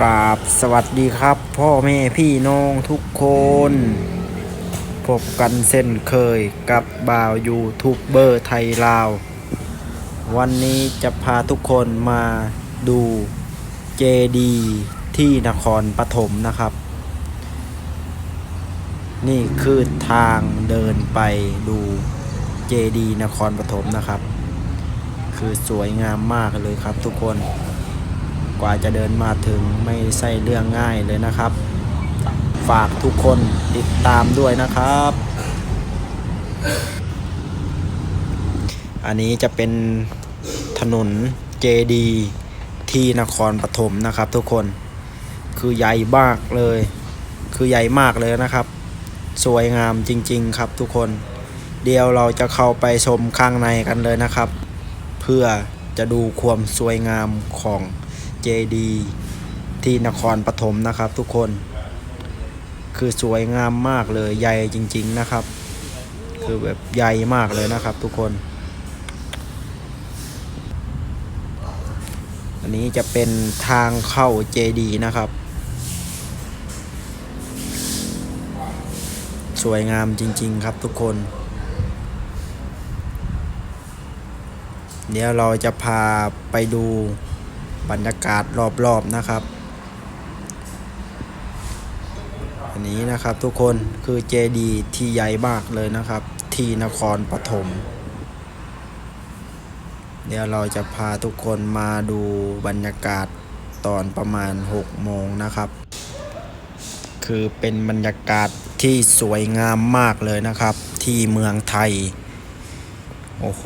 กราบสวัสดีครับ พ่อแม่พี่น้องทุกคน พบกันเส้นเคยกับบ่าวยูทูบเบอร์ไทยลาว วันนี้จะพาทุกคนมาดูเจดีที่นครปฐมนะครับ นี่คือทางเดินไปดูเจดีนครปฐมนะครับ คือสวยงามมากเลยครับทุกคน กว่าจะเดินมาถึงไม่ใช่เรื่องง่ายเลยนะครับ ฝากทุกคนติดตามด้วยนะครับ อันนี้จะเป็นถนนเจดีที่นครปฐมนะครับทุกคนคือใหญ่มากเลย คือใหญ่มากเลยนะครับ สวยงามจริง ๆ ครับทุกคน เดี๋ยวเราจะเข้าไปชมข้างในกันเลยนะครับ เพื่อจะดูความสวยงามของ เจดีที่นครปฐมนะครับทุกคน คือสวยงามมากเลยใหญ่จริง ๆนะครับ คือแบบใหญ่มากเลยนะครับทุกคน อันนี้จะเป็นทางเข้าเจดีนะครับ สวยงามจริง ๆ ครับทุกคนเดี๋ยวเราจะพาไปดู บรรยากาศรอบๆนะครับ อันนี้นะครับทุกคนคือเจดีย์ที่ใหญ่มากเลยนะครับ ที่นครปฐมเดี๋ยวเราจะพาทุกคนมาดูบรรยากาศตอนประมาณ 6 โมงนะครับ คือเป็นบรรยากาศที่สวยงามมากเลยนะครับ ที่เมืองไทย โอ้โห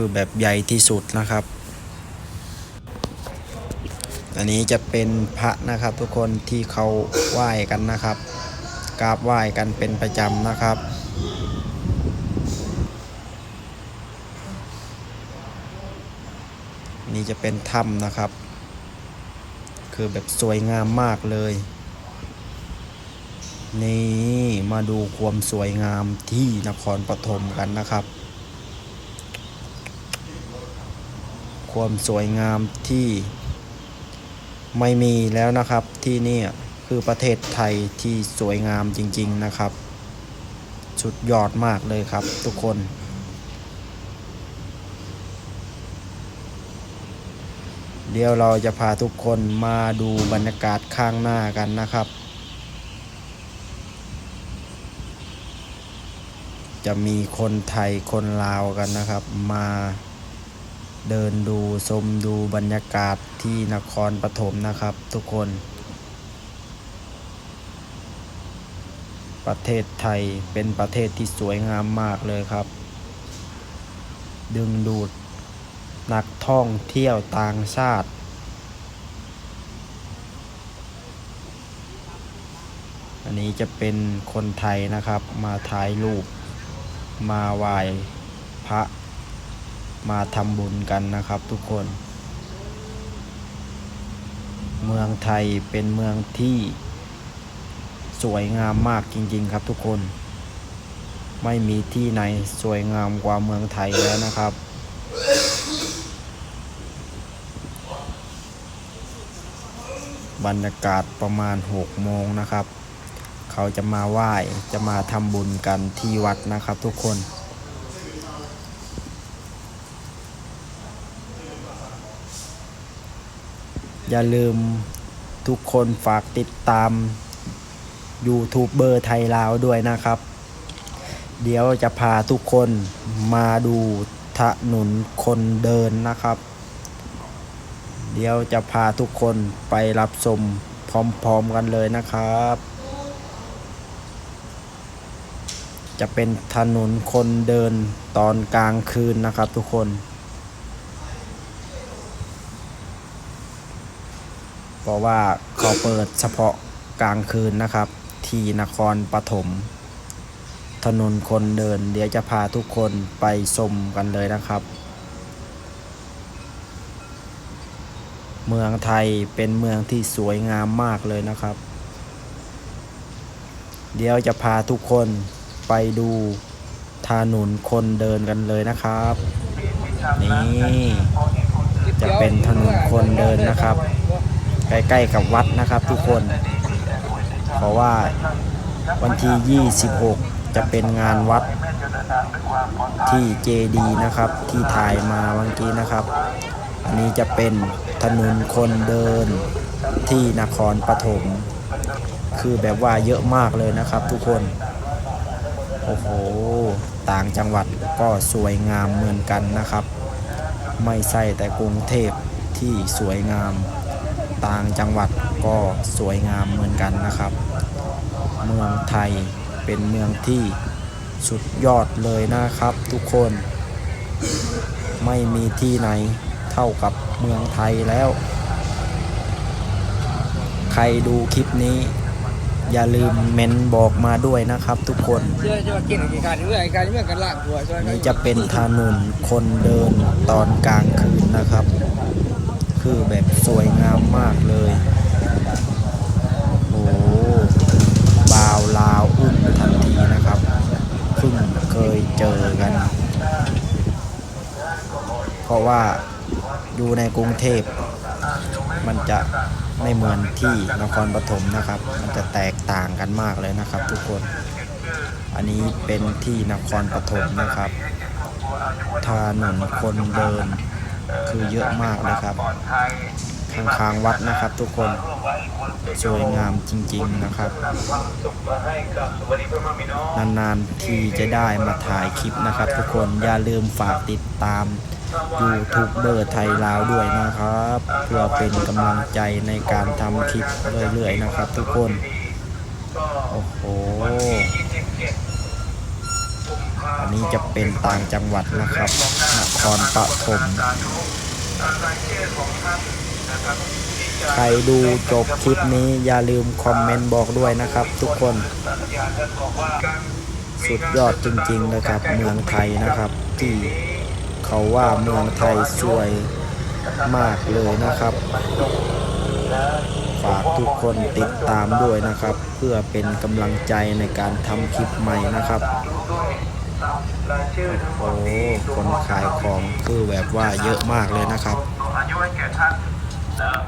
คือแบบใหญ่ที่สุดนะครับ อันนี้จะเป็นพระนะครับทุกคนที่เขาไหว้กันนะครับกราบไหว้กันเป็นประจำนะครับ นี่จะเป็นถ้ำนะครับ คือแบบสวยงามมากเลยนี่มาดูความสวยงามที่นครปฐมกันนะครับ ความสวยงามที่ไม่มีแล้วนะครับที่นี่คือประเทศไทยที่สวยงามจริง ๆนะครับ สุดยอดมากเลยครับทุกคน เดี๋ยวเราจะพาทุกคนมาดูบรรยากาศข้างหน้ากันนะครับ จะมีคนไทยคนลาวกันนะครับมา เดินดูชมดูบรรยากาศที่นครปฐมนะครับ ทุกคน ประเทศไทยเป็นประเทศที่สวยงามมากเลยครับ ดึงดูดนักท่องเที่ยวต่างชาติ อันนี้จะเป็นคนไทยนะครับมาถ่ายรูปมาไหว้พระ มาทำบุญกันนะครับทุกคน เมืองไทยเป็นเมืองที่สวยงามมากจริงๆครับทุกคน ไม่มีที่ไหนสวยงามกว่าเมืองไทยแล้วนะครับ บรรยากาศประมาณ6โมงนะครับ เขาจะมาไหว้จะมาทำบุญกันที่วัดนะครับทุกคน อย่าลืมทุกคนฝากติดตามยูทูบเบอร์ไทยลาวด้วยนะครับ เดี๋ยวจะพาทุกคนมาดูถนนคนเดินนะครับ เดี๋ยวจะพาทุกคนไปรับชมพร้อมๆกันเลยนะครับ จะเป็นถนนคนเดินตอนกลางคืนนะครับทุกคน เพ ราะว่าเขาเปิดเฉพาะกลางคืนนะครับ ที่นครปฐมถนนคนเดิน เดี๋ยวจะพาทุกคนไปชมกันเลยนะครับ เมืองไทยเป็นเมืองที่สวยงามมากเลยนะครับ เดี๋ยวจะพาทุกคนไปดูถนนคนเดินกันเลยนะครับ นี่จะเป็นถนนคคนเดินนะครับ ใกล้ๆกับวัดนะครับทุกคน เพราะว่าวันที่ 26 จะเป็นงานวัดที่เจดีนะครับที่ถ่ายมาเมื่อกี้นะครับ อันนี้จะเป็นถนนคนเดินที่นครปฐมคือแบบว่าเยอะมากเลยนะครับทุกคน โอ้โห ต่างจังหวัดก็สวยงามเหมือนกันนะครับ ไม่ใช่แต่กรุงเทพที่สวยงาม ต่างจังหวัดก็สวยงามเหมือนกันนะครับ เมืองไทยเป็นเมืองที่สุดยอดเลยนะครับทุกคน ไม่มีที่ไหนเท่ากับเมืองไทยแล้ว ใครดูคลิปนี้ อย่าลืมเมนบอกมาด้วยนะครับทุกคนเชื่อจะมากินกี่การเมื่อการเมื่อกันล่างตัวใช่ไหมนี่จะเป็นถนนคนเดินตอนกลางคืนนะครับ คือแบบสวยงามมากเลยโอ้โหบาวลาวอุ้มทันทีนะครับเพิ่งเคยเจอกัน เพราะว่าอยู่ในกรุงเทพ มันจะไม่เหมือนที่นครปฐมนะครับ มันจะแตกต่างกันมากเลยนะครับ ทุกคน อันนี้เป็นที่นครปฐมนะครับถนนคนเดิน คือเยอะมากเลยครับข้างๆวัดนะครับ ทุกคนสวยงามจริง ๆนะครับนานๆที่จะได้มาถ่ายคลิปนะครับ ทุกคนอย่าลืมฝากติดตามยูทูบเบอร์ไทยลาวด้วยนะครับ เพื่อเป็นกำลังใจในการทำคลิปเรื่อยๆนะครับ ทุกคนโอ้โหอันนี้จะเป็นต่างจังหวัดนะครับน ครปฐมใครดูจบคลิปนี้อย่าลืมคอมเมนต์บอกด้วยนะครับ ทุกคนสุดยอดจริงๆนะครับเมืองไทยนะครับที่เขาว่าเมืองไทยสวยมากเลยนะครับ ฝากทุกคนติดตามด้วยนะครับ เพื่อเป็นกำลังใจในการทำคลิปใหม่นะครับ โอ้คนขายของคือแบบว่าเยอะมากเลยนะครับ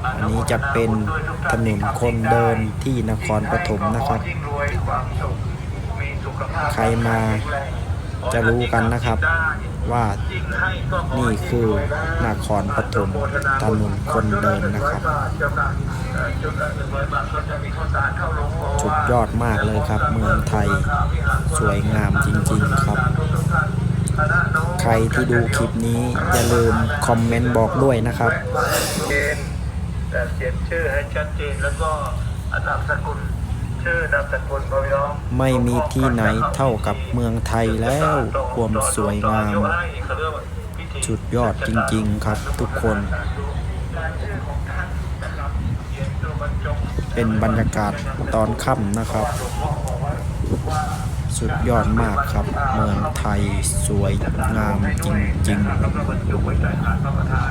อันนี้จะเป็นถนนคนเดินที่นครปฐมนะครับ ใครมาจะรู้กันนะครับ ว่านี่คือนครปฐมถนนคนเดินนะครับสุดยอดมากเลยครับ เมืองไทย สวยงามจริงๆครับ ใครที่ดูคลิปนี้ อย่าลืมคอมเมนต์บอกด้วยนะครับเจนแต่เขียนชื่อให้ชัดเจนแล้วก็นามสกุลชื่อนามสกุล ไม่มีที่ไหนเท่ากับเมืองไทยแล้วความสวยงามสุดยอดจริงๆครับทุกคน เป็นบรรยากาศตอนค่ำนะครับ สุดยอดมากครับ เมืองไทยสวยงามจริงๆ